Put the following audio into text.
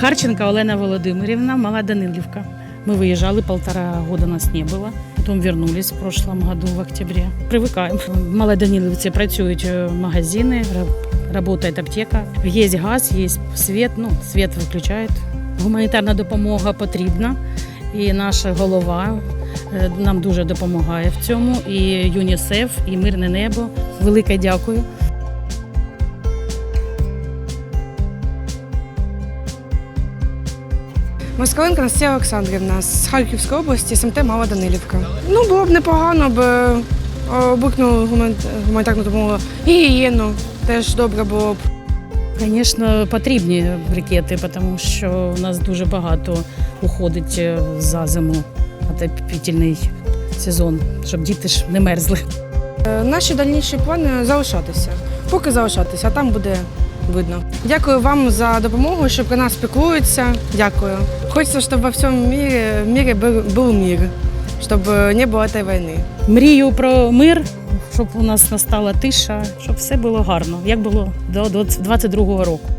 Харченко Олена Володимирівна, Мала Данилівка. Мы выезжали, полтора года нас не было. Потом вернулись в прошлом году, в октябре. Привыкаем. В Малой Данилівці працюють е, магазини, ра- работает аптека. Є газ, є світ, ну, світ виключають. Гуманітарна допомога потрібна. І наша голова е, нам дуже допомагає в цьому. І ЮНІСЕФ, і Мирне небо. Велике дякую. Москаленко Анастасія Олександрівна з Харківської області, СМТ Мала Данилівка. Ну, було б непогано, б обикнули гуманітарну допомогу. Гігієну теж добре було б. Звісно, потрібні брикети, тому що у нас дуже багато уходить е, за зиму отопительний сезон, щоб діти ж не мерзли. Е, Наші дальніші плани залишатися. Поки залишатися, а там буде видно. Дякую вам за допомогу, що про нас піклуються. Дякую. Хочеться, щоб во всьому мірі, мірі був- мір, щоб не було цієї війни. Мрію про мир, щоб у нас настала тиша, щоб все було гарно, як було до 22-го року.